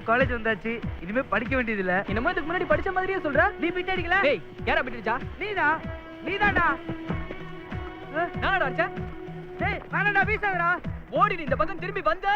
College வந்தாச்சு இனிமே படிக்க வேண்டியது இல்ல என்னமோ இதுக்கு முன்னாடி படிச்ச மாதிரியே சொல்ற. நீ பிட் அடிக்கல? டேய் யாரா பிட்டுச்சா நீதா. நீதாடா நானடா அடிச்ச டேய் வேணாடா வீசாதடா. ஓடி நீ இந்த பக்கம் திரும்பி வந்த.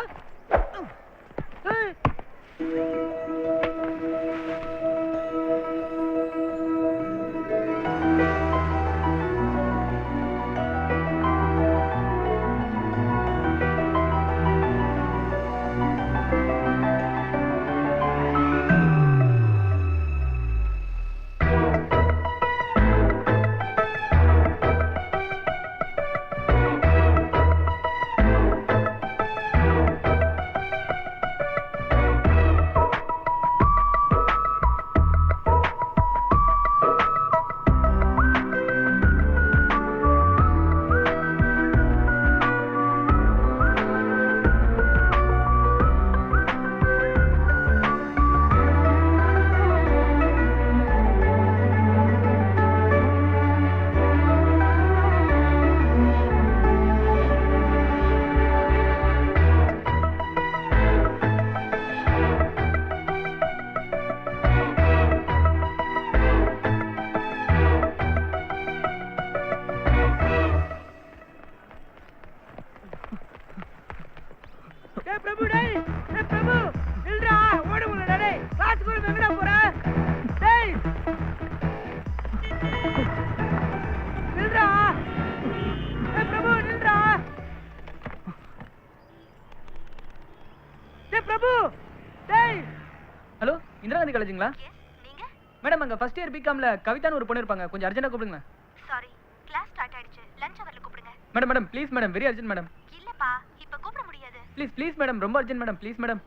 பிரபு டேய். பிரபு நில்றா. ஓட முடியல டேய். கிளாஸ் கூட எங்கடா போற? டேய். நில்றா. பிரபு நில்றா. டேய் பிரபு டேய். ஹலோ இந்திரா காந்தி காலேஜுங்களா? நீங்க? மேடம் அங்க ஃபர்ஸ்ட் இயர் பிகாம்ல கவிதான்னு ஒரு பொண்ணு இருப்பாங்க. கொஞ்சம் அர்ஜென்ட்டா கூப்பிடுங்க. சாரி கிளாஸ் ஸ்டார்ட் ஆயிடுச்சு. லஞ்ச் அவர்ல கூப்பிடுங்க. Madam madam please madam very urgent madam. இல்லப்பா. ப்ளீஸ் ப்ளீஸ் மேடம் ரொம்ப அர்ஜென்ட் மேடம் ப்ளீஸ் மேடம்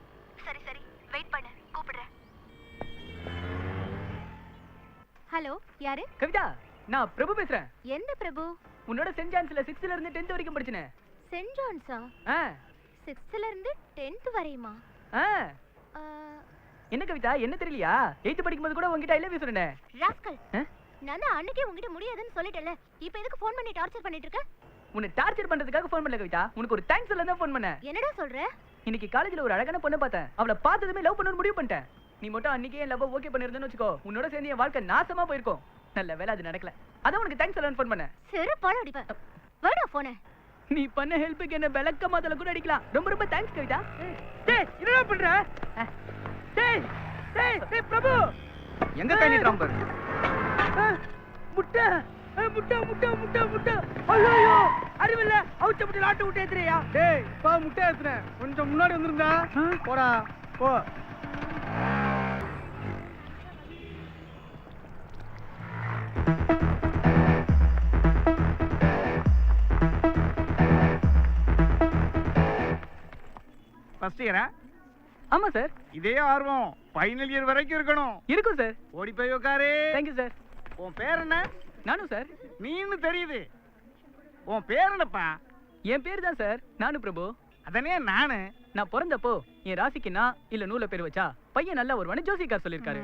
சரி சரி. வெயிட் பண்ணு. கூப்பிடுறேன். ஹலோ யாரு? கவிதா நான் பிரபு பேசுறேன். எந்த பிரபு? உன்னோட சென்ட் ஜான்ஸ்ல சிக்ஸ்த்ல இருந்து டென்த் வரைக்கும் படிச்சனே சென்ட் ஜான்ஸா? ஆ. சிக்ஸ்த்ல இருந்து டென்த் வரையுமா? ஆ. என்ன கவிதா என்ன தெரியலையா? எயித்து படிக்கும்போது கூட உங்ககிட்ட ஐ லவ் யூ சொன்னேன். ராஸ்கல்? நான் அன்னைக்கே உங்ககிட்ட முடியாதுன்னு சொல்லிட்டேன்ல. இப்போ எதுக்கு ஃபோன் பண்ணி டார்ச்சர் பண்ணிட்டு இருக்க? உன்னை டார்ச்சர் பண்றதுக்காக ஃபோன் பண்ணல கவிதா. உனக்கு ஒரு தேங்க்ஸ் சொல்ல தான் ஃபோன் பண்ணேன். என்னடா சொல்ற? இன்னைக்கு காலேஜ்ல ஒரு அழகான பொண்ணை பார்த்தேன். அவளை பார்த்ததுமே லவ் பண்ணணும்னு முடிவு பண்ணிட்டேன். நீ மட்டும் அன்னைக்கே என் லவ் ஓகே பண்ணிருந்தேன்னு வச்சுக்கோ. உன்னோட சேர்ந்து என் வாழ்க்கை நாசமா போயிருக்கும். நல்ல வேலை அது நடக்கல. அதான் உனக்கு தேங்க்ஸ் சொல்லணும்னு ஃபோன் பண்ணேன். செருப்பால அடிப்பேன். வேடா போனே நீ பண்ண ஹெல்ப்புக்கு என்ன விளக்க மாத்தல கூட அடிக்கலாம். ரொம்ப ரொம்ப தேங்க்ஸ் கவிதா. டேய் என்னடா பண்ற? டேய் டேய் டேய் பிரபு. எங்க கை நீட்டுறான் பாரு. ஆ, முட்டை. முட்டை முட்டை முட்டை முட்டை. ஐயோ அவுச்ச முட்டை ஆட்டு விட்டு ஏத்துறியா? டேய் இப்ப முட்டை ஏத்துனேன். கொஞ்சம் முன்னாடி வந்திருந்தா. போடா போ. ஃபர்ஸ்ட் இயரா ஆமா சார் இதே ஆர்வம். ஃபைனல் இயர் வரைக்கும் இருக்கணும். இருக்கும் சார் ஓடி போய் உட்காரு தேங்க்யூ சார் உன் பேர் என்ன? நானும் சார் நீன்னு தெரியுது. உன் பேர் என்னப்பா? என் பேர் தான் சார். நானு பிரபு. அதனே நானு. நான் பிறந்தப்போ என் ராசிக்கு நான் இல்ல நூல பேர் வச்சா பையன் நல்லா வருவானு ஜோசிக்கார் சொல்லிருக்காரு.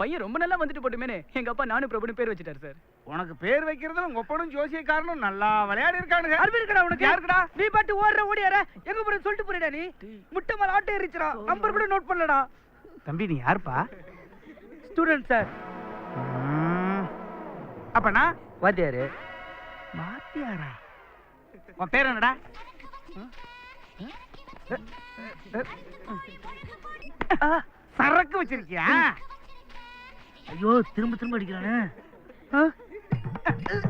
பையன் ரொம்ப நல்லா வந்துட்டு போட்டுமேனு எங்க அப்பா நானு பிரபுன்னு பேர் வச்சுட்டாரு சார். உனக்கு பேர் வைக்கிறதுல உங்க ஒப்பனும் ஜோசியக்காரனும் நல்லா விளையாடி இருக்கானுங்க. அறிவு இருக்கடா உனக்கு. யாருக்குடா? நீ பாட்டு ஓடுற ஓடியார. எங்க போற சொல்லிட்டு போறடா நீ. முட்டை மேல ஆட்டோ எரிச்சுடா நம்பர் கூட நோட் பண்ணலடா. தம்பி நீ யாருப்பா? ஸ்டூடெண்ட் சார் அப்பனா? வாத்தியாரு. வாத்தியாரா? உன் பேர் என்னடா? சரக்கு வச்சிருக்கியா? ஐயோ திரும்ப திரும்ப அடிக்கிறானே.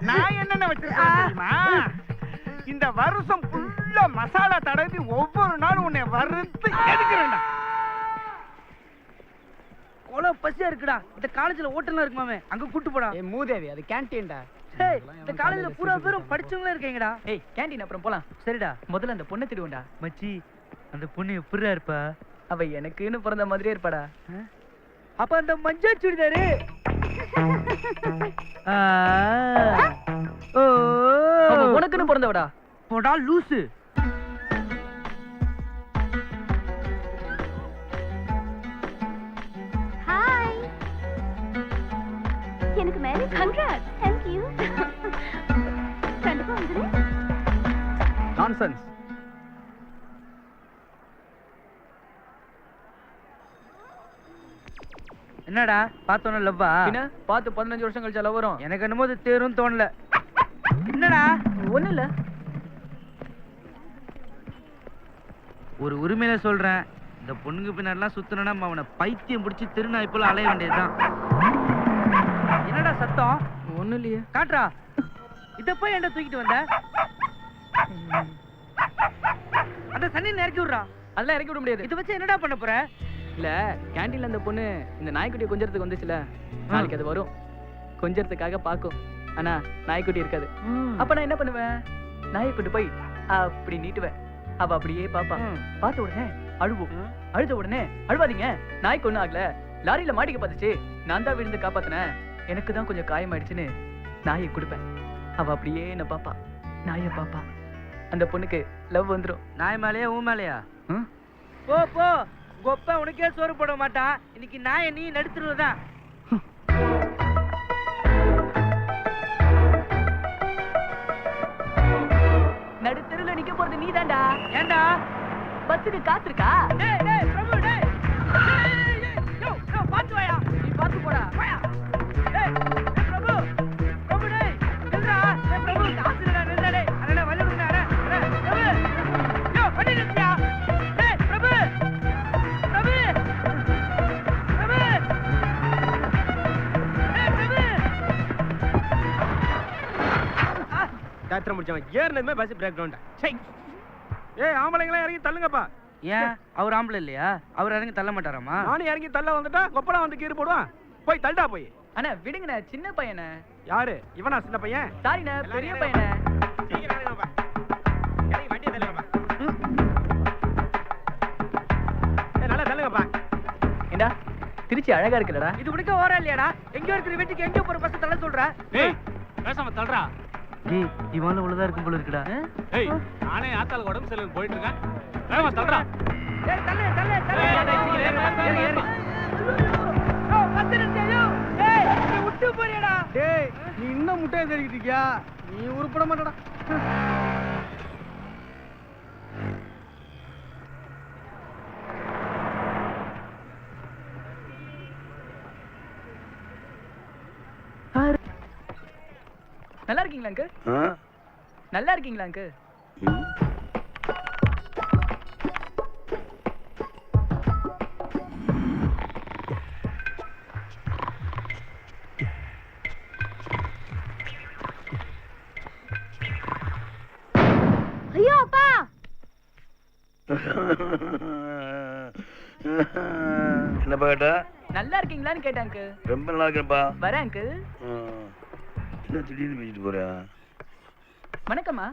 நான் என்னென்ன வச்சிருக்கேன் இந்த வருஷம் ஃபுல்லா மசாலா தடவி ஒவ்வொரு நாளும் உன்னை வறுத்து எடுக்கிறேன்டா. கொலை பசியா இருக்குடா. இந்த காலேஜ்ல ஓட்டலாம் இருக்குமாமே. அங்க கூட்டு போடா. மூதேவி அது கேன்டீன்டா இந்த காலேஜ்ல பூரா பேரும் படிச்சவங்களே இருக்கீங்கடா. ஏய் கேன்டீன் அப்புறம் போலாம். சரிடா. முதல்ல அந்த பொண்ணை திடுவோம்டா. மச்சி அந்த பொண்ணு எப்படிடா இருப்பா? அவ எனக்குன்னு பிறந்த மாதிரியே இருப்பாடா. அப்ப அந்த மஞ்சள் சுடிதாரு? ஆ. ஓ. அவ உனக்குன்னு பிறந்தவடா. போடா லூசு. எனக்கு மேரேஜ் கங்க்ராட் நான்சென்ஸ் என்னடா பார்த்தோன்னு லவ்வா பின்ன? பார்த்து பதினஞ்சு வருஷம் கழிச்சா லவ் வரும். எனக்கு என்னமோ இது தேரும் தோணல. என்னடா? ஒண்ணும் இல்ல. ஒரு உரிமையில சொல்றேன் இந்த பொண்ணுங்க பின்னாடிலாம் சுத்தணும்னா அவனை பைத்தியம் பிடிச்சி திருநாய் போல அலைய வேண்டியதுதான். என்னடா சத்தம்? ஒண்ணும் இல்லையே. காட்டுறா. இத போய் என்ன தூக்கிட்டு வந்த அந்த தண்ணி இறக்கி விடுறா. அதெல்லாம் இறக்கி விட முடியாது. இத வச்சு என்னடா பண்ண போற? இல்ல கேண்டீன்ல அந்த பொண்ணு இந்த நாய்க்குட்டியை கொஞ்சறதுக்கு வந்துச்சுல. நாளைக்கு அது வரும். கொஞ்சறதுக்காக பாக்கும். ஆனா நாய்க்குட்டி இருக்காது. அப்ப நான் என்ன பண்ணுவேன்? நாயை கொண்டு போய் அப்படி நீட்டுவேன். அவ அப்படியே பாப்பா. பார்த்த உடனே அழுவோம். அழுத உடனே அழுவாதீங்க. நாய்க்கு ஒண்ணும் ஆகல. லாரியில மாட்டிக்க பார்த்துச்சு. நான் தான் விழுந்து காப்பாத்தினேன். எனக்கு தான் கொஞ்சம் காயமாயிடுச்சுன்னு நாயை கொடுப்பேன். அவ அப்படியே என்ன பாப்பா. நாயை பாப்பா. அந்த பொண்ணுக்கு லவ் வந்துரும். நாய் மேலையா ஊ மேலையா? போ போ. கொப்ப உனக்கே சோறு போட மாட்டான். இன்னைக்கு நாயை நீ நடுத்துருவதான் நடுத்தருல நிக்க போறது நீதான்டா. ஏண்டா? பஸ்ஸுக்கு காசு இருக்கா டேய் டேய் பிரபு டேய். காத்திர முடிச்சவன். ஏறினதுமே பஸ் பிரேக் டவுன் ஏய் ஆம்பளைங்களாம் இறங்கி தள்ளுங்கப்பா. ஏன்? அவர் ஆம்பளை இல்லையா? அவர் இறங்கி தள்ள மாட்டாராமா? நானும் இறங்கி தள்ள வந்துட்டா கொப்பளம் வந்து கீறு போடுவான். போய் தள்ளுடா போய். அண்ணா விடுங்கண்ணே சின்ன பையனே. யாரு? இவனா சின்ன பையன்? சாரிண்ணே பெரிய பையனே. திருச்சி அழகா இருக்குல்லடா. இது உனக்கு ஓரம் இல்லையாடா? எங்கேயோ இருக்கிற வீட்டுக்கு எங்கேயோ போற பஸ் தள்ள சொல்ற. ஏய் பேசாம தள்ளுறா டேய் இவால உள்ளதா இருக்கும் போல இருக்குடா. ஏய் நானே ஆத்தாளுக்கு உடம்பு சரியில்லை போயிட்டு இருக்கேன் வேகமா தள்ளுறா ஏய் தள்ளு தள்ளு தள்ளு. ஏய், ஏறு. ஏய், நீ விட்டு போறியடா. டேய் நீ இன்னும் முட்டையை இருக்கியா? நீ உருப்பட மாட்டடா. நல்லா இருக்கீங்களா அங்கு நல்லா இருக்கீங்களா அங்கு ஐயோ அப்பா! என்னப்பா கேட்டா? நல்லா இருக்கீங்களான்னு கேட்டேன் அங்கு ரொம்ப நல்லா இருக்கேன்ப்பா வரேன் அங்கு. என்ன திடீர்னு பேசிட்டு போறா? வணக்கம்மா.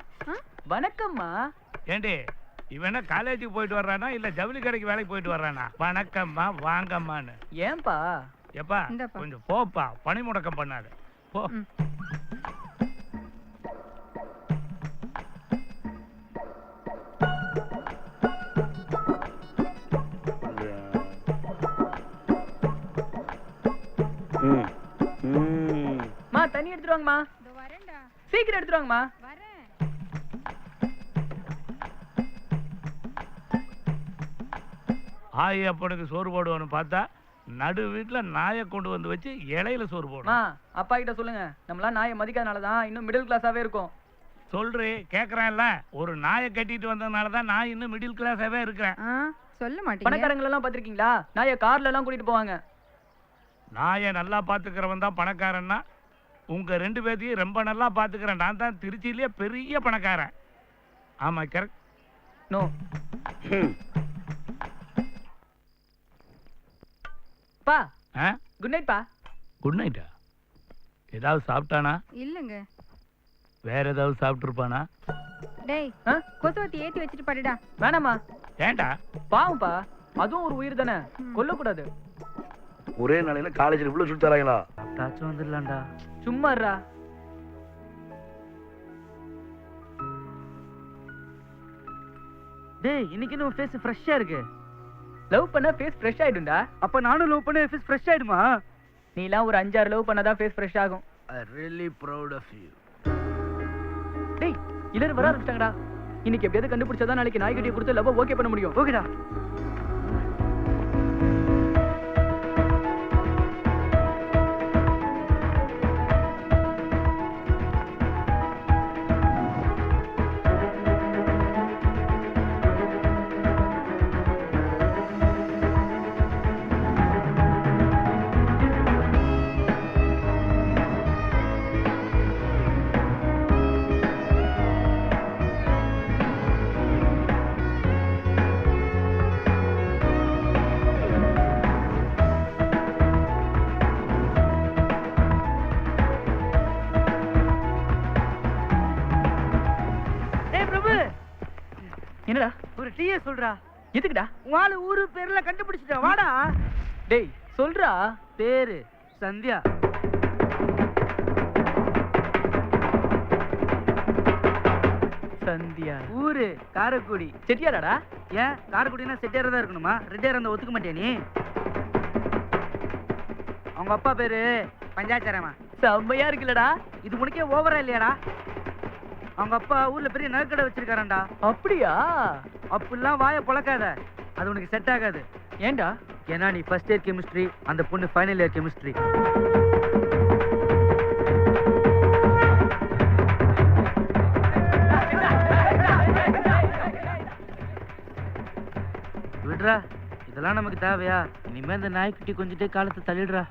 வணக்கம்மா. ஏண்டி இவன் காலேஜுக்கு போயிட்டு வர்றானா இல்ல ஜவுளி கடைக்கு வேலைக்கு போயிட்டு வர்றானா? வணக்கம்மா வாங்கம்மான்னு. ஏன்பா? எப்பா. கொஞ்சம் போப்பா பணி முடக்கம் பண்ணாத. போ. வாங்கம்மா. வரேன்டா. சீக்கிரம் எடுத்துட்டு வாங்கம்மா. வரேன். ஆய் அப்பனுக்கு சோறு போடுவான்னு பார்த்தா நடு வீட்டுல நாயை கொண்டு வந்து வச்சு இலையில சோறு மா போடும் அப்பா கிட்ட சொல்லுங்க. நம்மளாம் நாயை மதிக்காதனால தான் இன்னும் மிடில் கிளாஸாவே இருக்கும். சொல்றே கேக்குறான்ல. ஒரு நாயை கட்டிட்டு வந்ததுனால தான் நான் இன்னும் மிடில் கிளாஸாவே இருக்கிறேன். சொல்ல மாட்டீங்க. பணக்காரங்க எல்லாம் பாத்திருக்கீங்களா நாயை கார்ல எல்லாம் கூட்டிட்டு போவாங்க. நாயை நல்லா பாத்துக்கிறவன் தான் பணக்காரன்னா உங்க ரெண்டு பேர்த்தையும் ரொம்ப நல்லா பாத்துக்கிறேன். நான் தான் திருச்சியிலேயே பெரிய பணக்காரன். ஆமா கரெக்ட் நோ. பா ஆ? குட் நைட் பா. குட் நைட்டா ஏதாவது சாப்பிட்டானா? இல்லங்க. வேற ஏதாவது சாப்பிட்டுருப்பானா? டேய் ஆ? கொசுவத்தி ஏத்தி வச்சுட்டு பாடுடா. வேணாமா ஏன்டா பாவம்ப்பா அதுவும் ஒரு உயிர் தானே? கொல்லக்கூடாது. ஒரே நாளையில காலேஜில் இவ்வளவு சுட்டு தராங்களா? தாச்சும் வந்துடலாம்டா. சும்மா இருடா டேய் இன்னைக்கு நம்ம ஃபேஸ் ஃப்ரெஷ்ஷா இருக்கு. லவ் பண்ணா ஃபேஸ் ஃப்ரெஷ் ஆயிடும்டா. அப்ப நானும் லவ் பண்ண ஃபேஸ் ஃப்ரெஷ் ஆயிடுமா? நீலாம் ஒரு அஞ்சாறு லவ் பண்ணாதான் ஃபேஸ் ஃப்ரெஷ் ஆகும். I really proud of you டேய் எல்லாரும் வர ஆரம்பிச்சிட்டாங்கடா. இன்னைக்கு எப்படியாவது கண்டுபிடிச்சாதான் நாளைக்கு நாய்க்குட்டியை கொடுத்து லவ் ஓகே பண்ண முடியும். ஓகேடா டீயே சொல்றா. எதுக்குடா? உன் ஊரு பேர்ல கண்டுபிடிச்சிட்ட வாடா. டேய் சொல்றா. பேரு சந்தியா. சந்தியா. ஊரு காரைக்குடி. செட்டியாராடா? ஏன்? காரைக்குடினா செட்டியாரா தான் இருக்கணுமா? ரெட்டியாரா இருந்தா ஒத்துக்க மாட்டியா நீ? அவங்க அப்பா பேரு பஞ்சாச்சாரமா செம்மையா இருக்குல்லடா. இது உனக்கே ஓவரா இல்லையாடா? அவங்க அப்பா ஊர்ல பெரிய நகைக்கடை வச்சிருக்காராண்டா அப்படியா? அப்படிலாம் வாயை பொழக்காத. அது உனக்கு செட் ஆகாது. ஏன்டா? ஏன்னா நீ ஃபர்ஸ்ட் இயர் கெமிஸ்ட்ரி அந்த பொண்ணு ஃபைனல் இயர் கெமிஸ்ட்ரி விடுறா இதெல்லாம் நமக்கு தேவையா? இனிமே இந்த நாய்க்குட்டி கொஞ்சிட்டே காலத்தை தள்ளிடுறா.